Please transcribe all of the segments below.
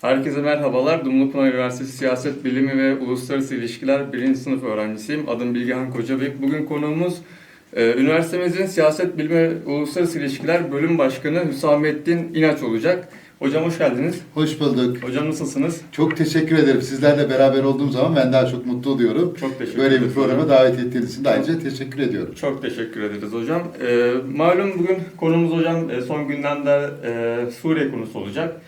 Herkese merhabalar. Dumlupınar Üniversitesi Siyaset Bilimi ve Uluslararası İlişkiler 1. sınıf öğrencisiyim. Adım Bilgehan Kocabek. Bugün konuğumuz e, üniversitemizin Siyaset Bilimi ve Uluslararası İlişkiler Bölüm Başkanı Hüsamettin İnaç olacak. Hocam hoş geldiniz. Hoş bulduk. Hocam nasılsınız? Çok teşekkür ederim. Sizlerle beraber olduğum zaman ben daha çok mutlu oluyorum. Çok teşekkür Böyle bir programa hocam. davet ettiğiniz için de ayrıca teşekkür ediyorum. Çok teşekkür ederiz hocam. E, malum bugün konumuz hocam e, son gündemde e, Suriye konusu olacak.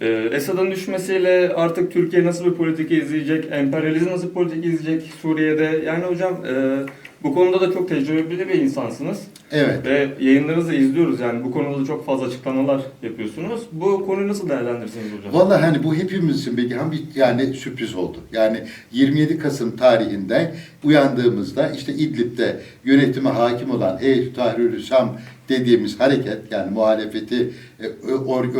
E, Esad'ın düşmesiyle artık Türkiye nasıl bir politika izleyecek, emperyalizm nasıl bir politika izleyecek Suriye'de? Yani hocam e, bu konuda da çok tecrübeli bir insansınız. Evet. Ve yayınlarınızı izliyoruz yani bu konuda da çok fazla açıklamalar yapıyorsunuz. Bu konuyu nasıl değerlendirirsiniz hocam? Vallahi hani bu hepimiz için belki hem bir yani sürpriz oldu. Yani 27 Kasım tarihinde uyandığımızda işte İdlib'de yönetime hakim olan Heyet Tahrir Şam dediğimiz hareket yani muhalefeti e,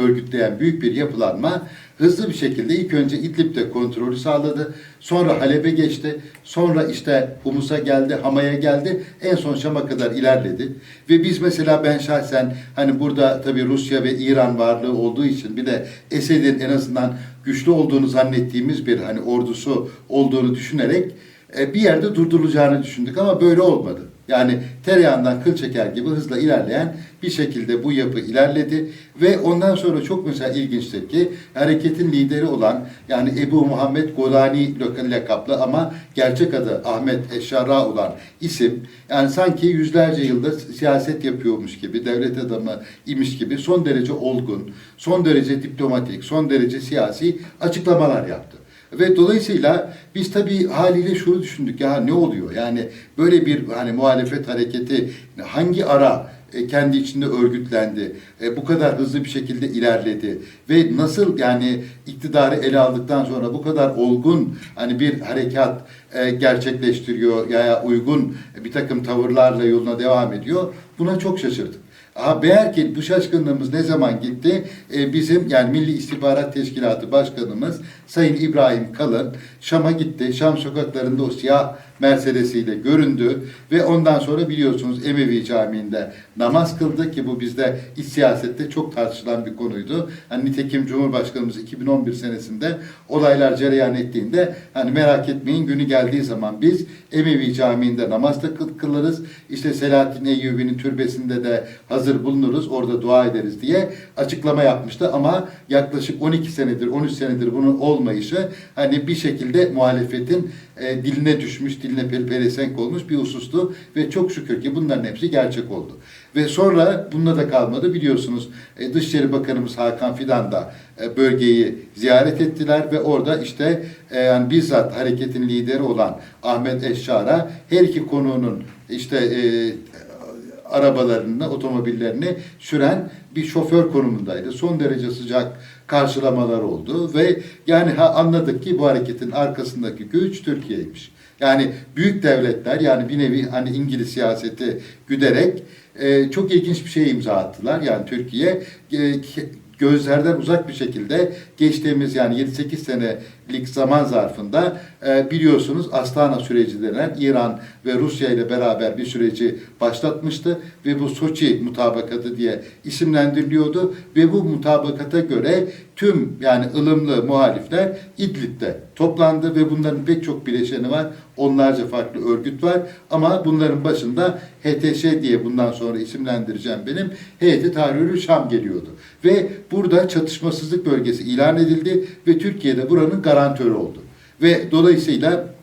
örgütleyen büyük bir yapılanma hızlı bir şekilde ilk önce İdlib'de kontrolü sağladı. Sonra Halep'e geçti. Sonra işte Humus'a geldi, Hama'ya geldi. En son Şam'a kadar ilerledi. Ve biz mesela ben şahsen hani burada tabii Rusya ve İran varlığı olduğu için bir de Esed'in en azından güçlü olduğunu zannettiğimiz bir hani ordusu olduğunu düşünerek e, bir yerde durdurulacağını düşündük ama böyle olmadı. Yani tereyağından kıl çeker gibi hızla ilerleyen bir şekilde bu yapı ilerledi ve ondan sonra çok mesela ilginçtir ki hareketin lideri olan yani Ebu Muhammed Golani lakaplı ama gerçek adı Ahmet Eşara olan isim yani sanki yüzlerce yılda siyaset yapıyormuş gibi, devlet adamı imiş gibi son derece olgun, son derece diplomatik, son derece siyasi açıklamalar yaptı. Ve dolayısıyla biz tabii haliyle şunu düşündük ya ne oluyor? Yani böyle bir hani muhalefet hareketi hangi ara e, kendi içinde örgütlendi, e, bu kadar hızlı bir şekilde ilerledi ve nasıl yani iktidarı ele aldıktan sonra bu kadar olgun hani bir harekat e, gerçekleştiriyor ya uygun bir takım tavırlarla yoluna devam ediyor. Buna çok şaşırdık. Ha meğer ki bu şaşkınlığımız ne zaman gitti? Ee, bizim yani Milli İstihbarat Teşkilatı Başkanımız Sayın İbrahim Kalın Şam'a gitti. Şam sokaklarında o siyah Mercedes'iyle göründü ve ondan sonra biliyorsunuz Emevi Camii'nde namaz kıldı ki bu bizde iç siyasette çok tartışılan bir konuydu. Hani nitekim Cumhurbaşkanımız 2011 senesinde olaylar cereyan ettiğinde hani merak etmeyin günü geldiği zaman biz Emevi Camii'nde namaz da kıl- kılarız. İşte Selahattin Eyyubi'nin türbesinde de hazır bulunuruz, orada dua ederiz diye açıklama yapmıştı ama yaklaşık 12 senedir, 13 senedir bunun olmayışı hani bir şekilde muhalefetin e, diline düşmüş, diline pelesenk olmuş bir husustu ve çok şükür ki bunların hepsi gerçek oldu. Ve sonra bununla da kalmadı biliyorsunuz e, Dışişleri Bakanımız Hakan Fidan da e, bölgeyi ziyaret ettiler ve orada işte e, yani bizzat hareketin lideri olan Ahmet Eşşar'a her iki konuğunun işte e, arabalarını, otomobillerini süren bir şoför konumundaydı. Son derece sıcak karşılamalar oldu ve yani ha, anladık ki bu hareketin arkasındaki güç Türkiye'ymiş. Yani büyük devletler yani bir nevi hani İngiliz siyaseti güderek e, çok ilginç bir şey imza attılar. Yani Türkiye e, gözlerden uzak bir şekilde geçtiğimiz yani 7-8 senelik zaman zarfında e, biliyorsunuz Astana süreci denen İran ve Rusya ile beraber bir süreci başlatmıştı ve bu Soçi mutabakatı diye isimlendiriliyordu ve bu mutabakata göre tüm yani ılımlı muhalifler İdlib'de toplandı ve bunların pek çok bileşeni var. Onlarca farklı örgüt var ama bunların başında HTŞ diye bundan sonra isimlendireceğim benim Heyeti Tahrirü Şam geliyordu. Ve burada çatışmasızlık bölgesi ilan edildi ve Türkiye'de buranın garantörü oldu. Ve dolayısıyla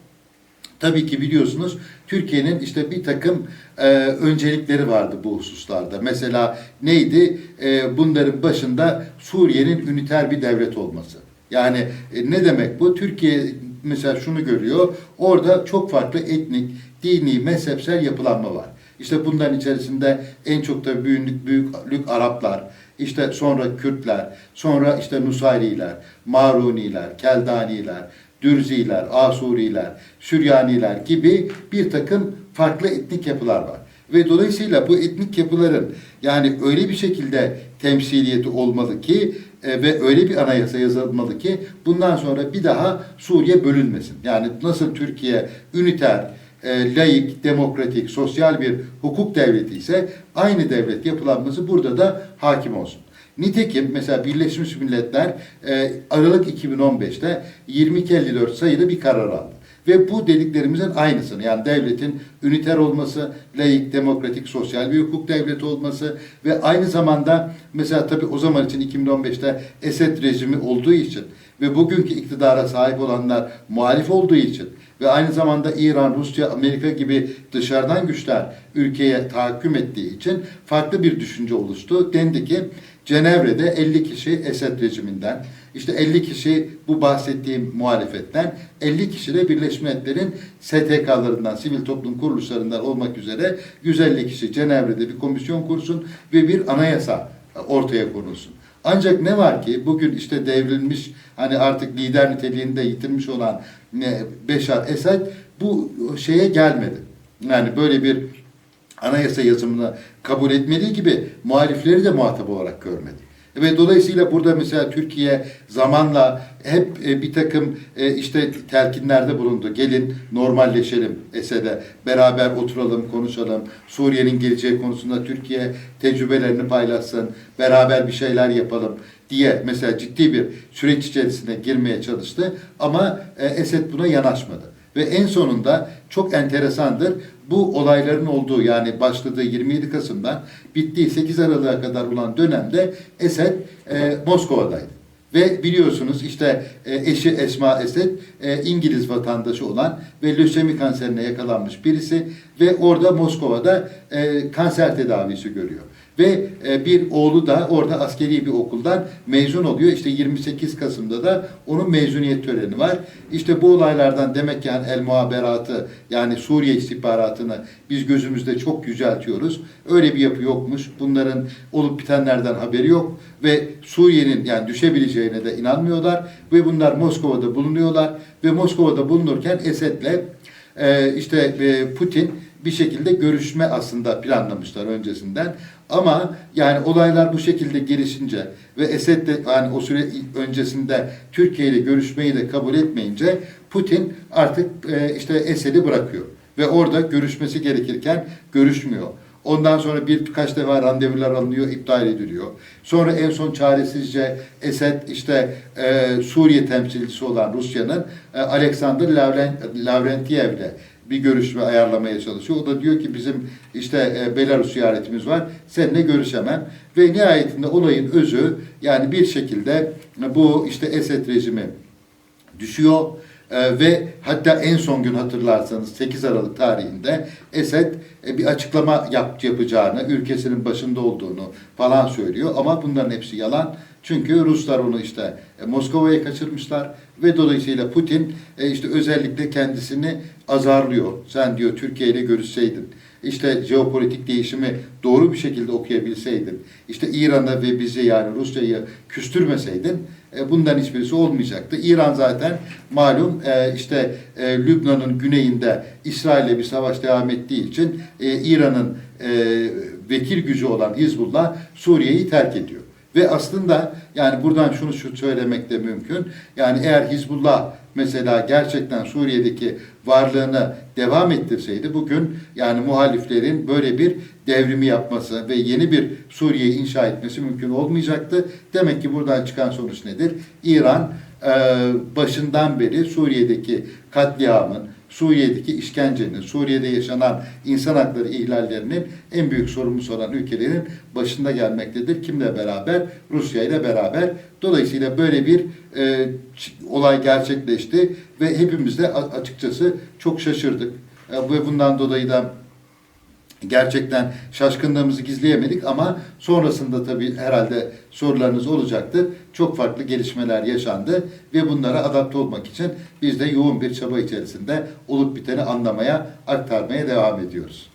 Tabii ki biliyorsunuz Türkiye'nin işte bir takım e, öncelikleri vardı bu hususlarda. Mesela neydi? E, bunların başında Suriye'nin üniter bir devlet olması. Yani e, ne demek bu? Türkiye mesela şunu görüyor. Orada çok farklı etnik, dini, mezhepsel yapılanma var. İşte bunların içerisinde en çok da büyük, büyüklük Araplar, işte sonra Kürtler, sonra işte Nusayriler, Maruniler, Keldaniler, Dürziler, Asuriler, Süryaniler gibi bir takım farklı etnik yapılar var. Ve dolayısıyla bu etnik yapıların yani öyle bir şekilde temsiliyeti olmalı ki e, ve öyle bir anayasa yazılmalı ki bundan sonra bir daha Suriye bölünmesin. Yani nasıl Türkiye üniter, e, laik, demokratik, sosyal bir hukuk devleti ise aynı devlet yapılanması burada da hakim olsun. Nitekim mesela Birleşmiş Milletler e, Aralık 2015'te 2254 sayılı bir karar aldı. Ve bu dediklerimizin aynısını yani devletin üniter olması, laik, demokratik, sosyal bir hukuk devleti olması ve aynı zamanda mesela tabii o zaman için 2015'te Esed rejimi olduğu için ve bugünkü iktidara sahip olanlar muhalif olduğu için ve aynı zamanda İran, Rusya, Amerika gibi dışarıdan güçler ülkeye tahakküm ettiği için farklı bir düşünce oluştu. Dendi ki Cenevre'de 50 kişi Esed rejiminden, işte 50 kişi bu bahsettiğim muhalefetten, 50 kişi de Birleşmiş Milletler'in STK'larından, sivil toplum kuruluşlarından olmak üzere 150 kişi Cenevre'de bir komisyon kursun ve bir anayasa ortaya konulsun. Ancak ne var ki bugün işte devrilmiş hani artık lider niteliğinde yitirmiş olan ne, Beşar Esad bu şeye gelmedi. Yani böyle bir anayasa yazımını kabul etmediği gibi muhalifleri de muhatap olarak görmedi. Ve dolayısıyla burada mesela Türkiye zamanla hep e, bir takım e, işte telkinlerde bulundu. Gelin normalleşelim Esed'e, beraber oturalım, konuşalım. Suriye'nin geleceği konusunda Türkiye tecrübelerini paylaşsın, beraber bir şeyler yapalım diye mesela ciddi bir süreç içerisine girmeye çalıştı. Ama e, Esed buna yanaşmadı. Ve en sonunda çok enteresandır. Bu olayların olduğu yani başladığı 27 Kasım'dan bittiği 8 Aralık'a kadar olan dönemde Esed e, Moskova'daydı. Ve biliyorsunuz işte e, eşi Esma Esed e, İngiliz vatandaşı olan ve lösemi kanserine yakalanmış birisi ve orada Moskova'da e, kanser tedavisi görüyor. Ve e, bir oğlu da orada askeri bir okuldan mezun oluyor. İşte 28 Kasım'da da onun mezuniyet töreni var. İşte bu olaylardan demek ki yani el muhaberatı yani Suriye istihbaratını biz gözümüzde çok yüceltiyoruz. Öyle bir yapı yokmuş. Bunların olup bitenlerden haberi yok ve Suriye'nin yani düşebileceğine de inanmıyorlar ve bunlar Moskova'da bulunuyorlar ve Moskova'da bulunurken Esed'le e, işte Putin bir şekilde görüşme aslında planlamışlar öncesinden. Ama yani olaylar bu şekilde gelişince ve Esed de yani o süre öncesinde Türkiye ile görüşmeyi de kabul etmeyince Putin artık e, işte Esed'i bırakıyor ve orada görüşmesi gerekirken görüşmüyor. Ondan sonra birkaç defa randevular alınıyor, iptal ediliyor. Sonra en son çaresizce Esed işte e, Suriye temsilcisi olan Rusya'nın e, Alexander Lavren- Lavrentiyev'le bir görüşme ayarlamaya çalışıyor. O da diyor ki bizim işte e, Belarus ziyaretimiz var, seninle görüşemem. Ve nihayetinde olayın özü yani bir şekilde bu işte Esed rejimi düşüyor. Ee, ve hatta en son gün hatırlarsanız 8 Aralık tarihinde Esed e, bir açıklama yap, yapacağını, ülkesinin başında olduğunu falan söylüyor. Ama bunların hepsi yalan. Çünkü Ruslar onu işte e, Moskova'ya kaçırmışlar ve dolayısıyla Putin e, işte özellikle kendisini azarlıyor. Sen diyor Türkiye ile görüşseydin, işte jeopolitik değişimi doğru bir şekilde okuyabilseydin, işte İran'ı ve bizi yani Rusya'yı küstürmeseydin e, bundan hiçbirisi olmayacaktı. İran zaten malum e, işte e, Lübnan'ın güneyinde İsrail'le bir savaş devam ettiği için e, İran'ın e, vekil gücü olan Hizbullah Suriye'yi terk ediyor. Ve aslında yani buradan şunu şu söylemek de mümkün. Yani eğer Hizbullah mesela gerçekten Suriye'deki varlığını devam ettirseydi bugün yani muhaliflerin böyle bir devrimi yapması ve yeni bir Suriye inşa etmesi mümkün olmayacaktı. Demek ki buradan çıkan sonuç nedir? İran başından beri Suriye'deki katliamın, Suriye'deki işkencenin, Suriye'de yaşanan insan hakları ihlallerinin en büyük sorumlusu olan ülkelerin başında gelmektedir. Kimle beraber? Rusya ile beraber. Dolayısıyla böyle bir e, olay gerçekleşti ve hepimiz de açıkçası çok şaşırdık. E, ve bundan dolayı da gerçekten şaşkınlığımızı gizleyemedik ama sonrasında tabii herhalde sorularınız olacaktır. Çok farklı gelişmeler yaşandı ve bunlara adapte olmak için biz de yoğun bir çaba içerisinde olup biteni anlamaya, aktarmaya devam ediyoruz.